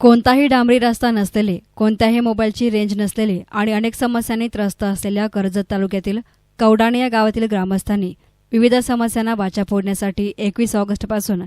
कोणताही डांबरी रस्ता नसलेले कोणत्याही मोबाईलची रेंज नसलेले आणि अनेक समस्यांनी त्रस्त असलेल्या कर्जत तालुक्यातील कवडाणे या गावातील ग्रामस्थांनी विविध समस्यांना वाचा फोडण्यासाठी एकवीस ऑगस्टपासून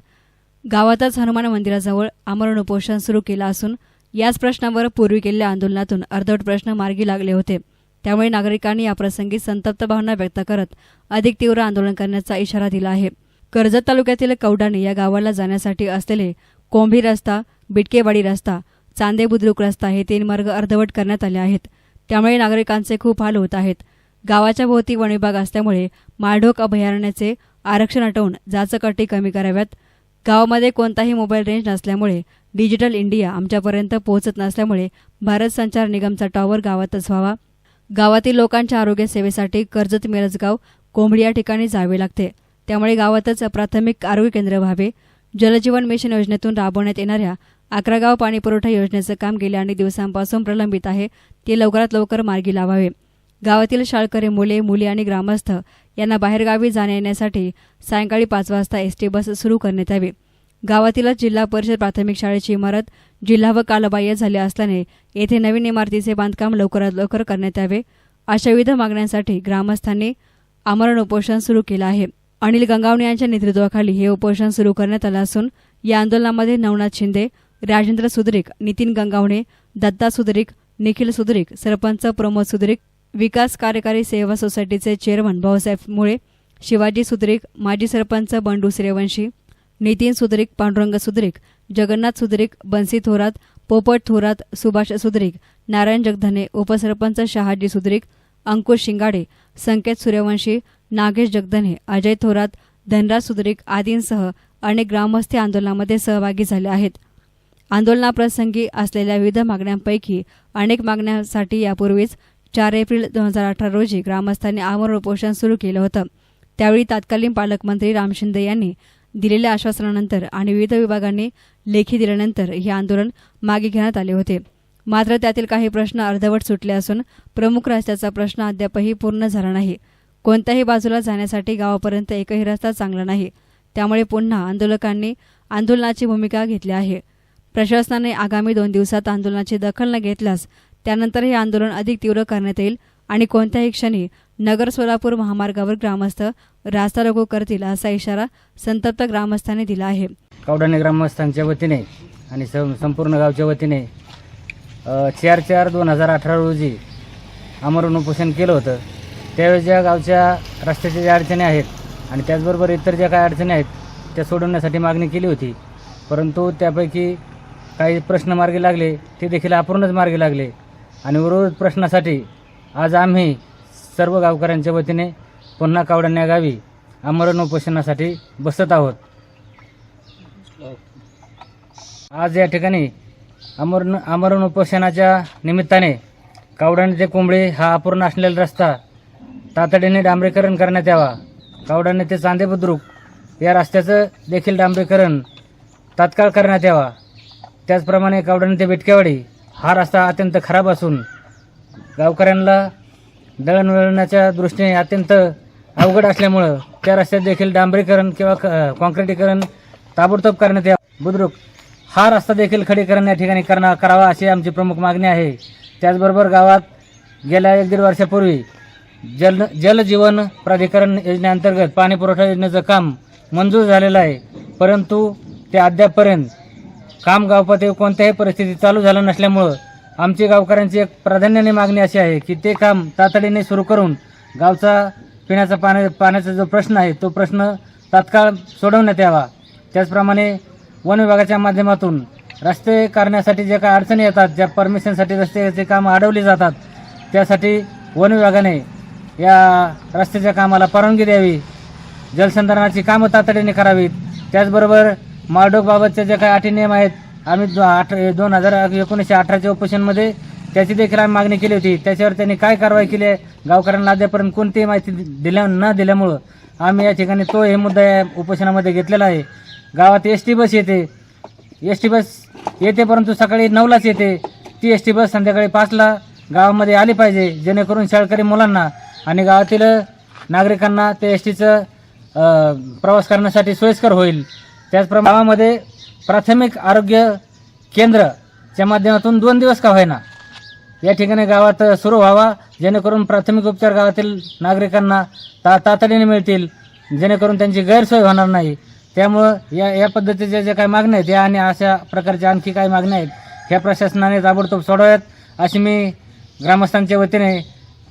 गावातच हनुमान मंदिराजवळ आमरण उपोषण सुरू केलं असून याच प्रश्नावर पूर्वी केलेल्या आंदोलनातून अर्धवट प्रश्न मार्गी लागले होते. त्यामुळे नागरिकांनी याप्रसंगी संतप्त भावना व्यक्त करत अधिक तीव्र आंदोलन करण्याचा इशारा दिला आहे. कर्जत तालुक्यातील कवडाणे या गावाला जाण्यासाठी असलेले कोंभी रस्ता बिटकेवाडी रस्ता चांदे बुद्रुक रस्ता हे तीन मार्ग अर्धवट करण्यात आले आहेत. त्यामुळे नागरिकांचे खूप हाल होत आहेत. गावाच्या भोवती वनविभाग असल्यामुळे माळढोक अभयारण्याचे आरक्षण हटवून जाचकटी कमी कराव्यात. गावामध्ये कोणताही मोबाईल रेंज नसल्यामुळे डिजिटल इंडिया आमच्यापर्यंत पोहोचत नसल्यामुळे भारत संचार निगमचा टॉवर गावातच व्हावा. गावातील लोकांच्या आरोग्य सेवेसाठी कर्जत मिरजगाव कोंबडी या ठिकाणी जावे लागते. त्यामुळे गावातच प्राथमिक आरोग्य केंद्र व्हावे. जलजीवन मिशन योजनेतून राबवण्यात येणाऱ्या अकरा गाव पाणीपुरवठा योजनेचं काम गेल्या अनेक दिवसांपासून प्रलंबित आहे. ते लवकरात लवकर मार्गी लावावे. गावातील शाळकरी मुले मुली आणि ग्रामस्थ यांना बाहेरगावी जाण्या येण्यासाठी सायंकाळी पाच वाजता एस टी बस सुरू करण्यात यावी. गावातीलच जिल्हा परिषद प्राथमिक शाळेची इमारत जिल्हा व कालबाह्य झाली असल्याने येथे नवीन इमारतीचे बांधकाम लवकरात लवकर करण्यात यावे अशा विविध मागण्यांसाठी ग्रामस्थांनी आमरण उपोषण सुरू केलं आहे. अनिल गंगावणे यांच्या नेतृत्वाखाली हे उपोषण सुरू करण्यात आलं असून या आंदोलनामध्ये नवनाथ शिंदे राजेंद्र सुदरिक नितीन गंगावणे दत्ता सुदरिक निखिल सुदरिक सरपंच प्रमोद सुदरिक विकास कार्यकारी सेवा सोसायटीचे चेअरमन भाऊसाहेब मुळे शिवाजी सुदरिक माजी सरपंच बंडू सूर्यवंशी नितीन सुदरिक पांडुरंग सुदरिक जगन्नाथ सुदरिक बन्सी थोरात पोपट थोरात सुभाष सुदरिक नारायण जगधने उपसरपंच शहाजी सुदरिक अंकुश शिंगाडे संकेत सूर्यवंशी नागेश जगधने अजय थोरात धनराज सुद्रिक आदींसह अनेक ग्रामस्थ आंदोलनामध्ये सहभागी झाले आहेत. आंदोलनाप्रसंगी असलेल्या विविध मागण्यांपैकी अनेक मागण्यांसाठी यापूर्वीच चार एप्रिल दोन हजार अठरा रोजी ग्रामस्थांनी आमरण उपोषण सुरू केलं होतं. त्यावेळी तत्कालीन पालकमंत्री राम शिंदे यांनी दिलेल्या आश्वासनानंतर आणि विविध विभागांनी लेखी दिल्यानंतर हे आंदोलन मागे घेण्यात आले होते. मात्र त्यातील काही प्रश्न अर्धवट सुटले असून प्रमुख रस्त्याचा प्रश्न अद्यापही पूर्ण झाला नाही. कोणत्याही बाजूला जाण्यासाठी गावापर्यंत एकही रस्ता चांगला नाही. त्यामुळे पुन्हा आंदोलकांनी आंदोलनाची भूमिका घेतली आहे. प्रशासनाने आगामी दोन दिवसात आंदोलनाची दखल न घेतल्यास त्यानंतर हे आंदोलन अधिक तीव्र करण्यात येईल आणि कोणत्याही क्षणी नगर सोलापूर महामार्गावर ग्रामस्थ रास्ता रोको करतील असा इशारा संतप्त ग्रामस्थांनी दिला आहे. कवडाणे ग्रामस्थांच्या वतीने आणि संपूर्ण गावच्या वतीने चार चार दोन हजार अठरा रोजी आमरण उपोषण केलं होतं. त्यावेळेस ज्या गावच्या रस्त्याच्या ज्या अडचणी आहेत आणि त्याचबरोबर इतर ज्या काही अडचणी आहेत त्या सोडवण्यासाठी मागणी केली होती. परंतु त्यापैकी काही प्रश्न मार्गी लागले ते देखील अपूर्णच मार्गी लागले. आणि उर्वरित प्रश्नासाठी आज आम्ही सर्व गावकऱ्यांच्या वतीने पुन्हा कावडण्या गावी आमरण उपोषणासाठी बसत आहोत. आज या ठिकाणी अमरण आमरण उपोषणाच्या निमित्ताने कावडाणे ते कोंबडे हा अपूर्ण असलेला रस्ता तातडीने डांबरीकरण करण्यात यावा. कावडाने ते चांदे बुद्रुक या रस्त्याचं देखील डांबरीकरण तात्काळ करण्यात यावा. त्याचप्रमाणे कावडाने ते बेटकेवाडी हा रस्ता अत्यंत खराब असून गावकऱ्यांना दळणवळणाच्या दृष्टीने अत्यंत अवघड असल्यामुळं त्या रस्त्यात देखील डांबरीकरण किंवा क- काँक्रिटीकरण ताबडतोब करण्यात यावं. बुद्रुक हा रस्ता देखील खडीकरण या ठिकाणी करणा करावा अशी आमची प्रमुख मागणी आहे. त्याचबरोबर गावात गेल्या एक दीड वर्षापूर्वी जल जलजीवन प्राधिकरण योजनेअंतर्गत पाणी पुरवठा योजनेचं काम मंजूर झालेलं आहे. परंतु ते अद्यापपर्यंत काम गावपातळीवर कोणत्याही परिस्थिती चालू झालं नसल्यामुळं आमची गावकऱ्यांची एक प्राधान्याने मागणी अशी आहे की ते काम तातडीने सुरू करून गावचा पिण्याचा पाण्या पाण्याचा जो प्रश्न आहे तो प्रश्न तात्काळ सोडवण्यात यावा. त्याचप्रमाणे वन विभागाच्या माध्यमातून रस्ते करण्यासाठी ज्या काही अडचणी येतात ज्या परमिशनसाठी रस्त्याचे कामं अडवली जातात त्यासाठी वन विभागाने या रस्त्याच्या कामाला परवानगी द्यावी. जलसंधारणाची कामं तातडीने करावीत. त्याचबरोबर माळडोकबाबतचे जे काही अटी नियम आहेत आम्ही दो आठ दोन हजार एकोणीसशे अठराच्या उपोषणमध्ये त्याची देखील आम्ही मागणी केली होती. त्याच्यावर त्यांनी काय कारवाई केली आहे गावकऱ्यांना अद्यापर्यंत कोणतीही माहिती दिल्या न दिल्यामुळं आम्ही या ठिकाणी तो हे मुद्दा या उपोषणामध्ये घेतलेला आहे. गावात एस टी बस येते. एस टी बस येते परंतु सकाळी नऊलाच येते. ती एस टी बस संध्याकाळी पाचला गावामध्ये आली पाहिजे जेणेकरून शाळकरी मुलांना आणि गावातील नागरिकांना ते एस टीचं प्रवास करण्यासाठी सोयीस्कर होईल. त्याचप्रमाणे गावामध्ये प्राथमिक आरोग्य केंद्र च्या माध्यमातून दोन दिवस का होईना. या ठिकाणी गावात सुरू व्हावा जेणेकरून प्राथमिक उपचार गावातील नागरिकांना ता तातडीने मिळतील जेणेकरून त्यांची गैरसोय होणार नाही. त्यामुळं या या पद्धतीच्या ज्या काही मागण्या आहेत या आणि अशा प्रकारच्या आणखी काही मागण्या आहेत ह्या प्रशासनाने ताबडतोब सोडवाव्यात अशी मी ग्रामस्थांच्या वतीने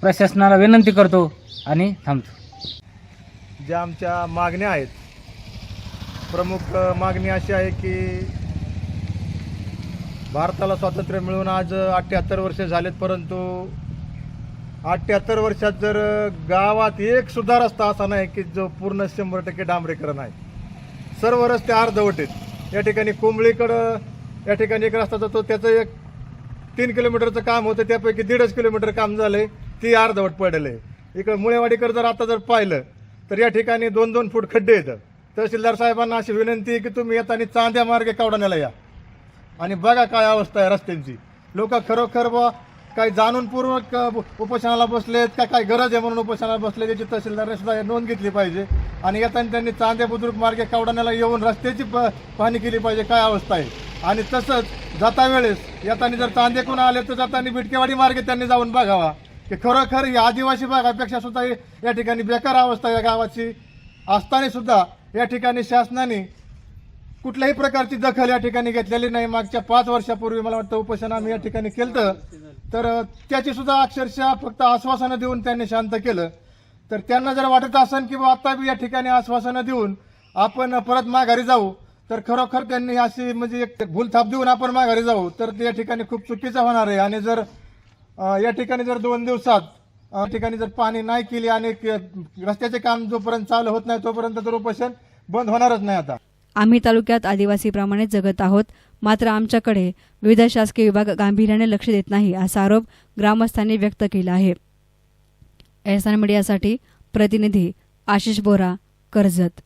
प्रशासनाला विनंती करतो आणि थांबतो. ज्या आमच्या मागण्या आहेत प्रमुख मागणी अशी आहे की भारताला स्वातंत्र्य मिळून आज अठ्ठ्याहत्तर वर्ष झालेत परंतु अठ्ठ्याहत्तर वर्षात जर गावात एक सुद्धा रस्ता असा नाही की जो पूर्ण शंभर टक्के डांबरीकरण आहे. सर्व रस्ते अर्धवट आहेत. या ठिकाणी कोंबळीकडं या ठिकाणी एक रस्ता जातो त्याचं एक तीन किलोमीटरचं काम होतं त्यापैकी दीडच किलोमीटर काम झालं आहे ती अर्धवट पडलं. आहे इकडं मुळेवाडीकर जर आता जर पाहिलं तर या ठिकाणी दोन दोन फूट खड्डे येतात तहसीलदार साहेबांना अशी विनंती आहे की तुम्ही येताना चांद्या मार्गे कावडाण्याला या. आणि बघा काय अवस्था आहे रस्त्यांची. लोक खरोखर बा काही जाणूनपूर्वक उपोषणाला बसलेत का काय गरज आहे म्हणून उपोषणाला बसले त्याची तहसीलदारने सुद्धा नोंद घेतली पाहिजे. आणि येताना त्यांनी चांदे बुद्रुक मार्गे कावडाण्याला येऊन रस्त्याची प पाहणी केली पाहिजे काय अवस्था आहे. आणि तसंच जाता वेळेस येताना जर चांदेकून आले तर जाताना बिटकेवाडी मार्गे त्यांनी जाऊन बघावा. की खरोखर ही आदिवासी भागापेक्षा सुद्धा या ठिकाणी बेकार अवस्था या गावाची. असताना सुद्धा या ठिकाणी शासनाने कुठल्याही प्रकारची दखल या ठिकाणी घेतलेली नाही. मागच्या पाच वर्षापूर्वी मला वाटतं उपोषण आम्ही या ठिकाणी केलं तर त्याची सुद्धा अक्षरशः फक्त आश्वासनं देऊन त्यांनी शांत केलं. तर त्यांना जर वाटत असेल की आता बी या ठिकाणी आश्वासनं देऊन आपण परत माघारी जाऊ तर खरोखर त्यांनी अशी म्हणजे एक भूलथाप देऊन आपण माघारी जाऊ तर या ठिकाणी खूप चुकीचं होणार आहे. आणि जर या ठिकाणी जर दोन दिवसात या ठिकाणी जर पाणी नाही केली आणि रस्त्याचे काम जोपर्यंत चालू होत नाही तोपर्यंत तर उपोषण बंद होणारच नाही आता. आम्ही तालुक्यात आदिवासीप्रमाणे जगत आहोत मात्र आमच्याकडे विविध शासकीय विभाग गांभीर्याने लक्ष देत नाही असा आरोप ग्रामस्थांनी व्यक्त केला आहे. एहसान मीडियासाठी प्रतिनिधी आशिष बोरा कर्जत.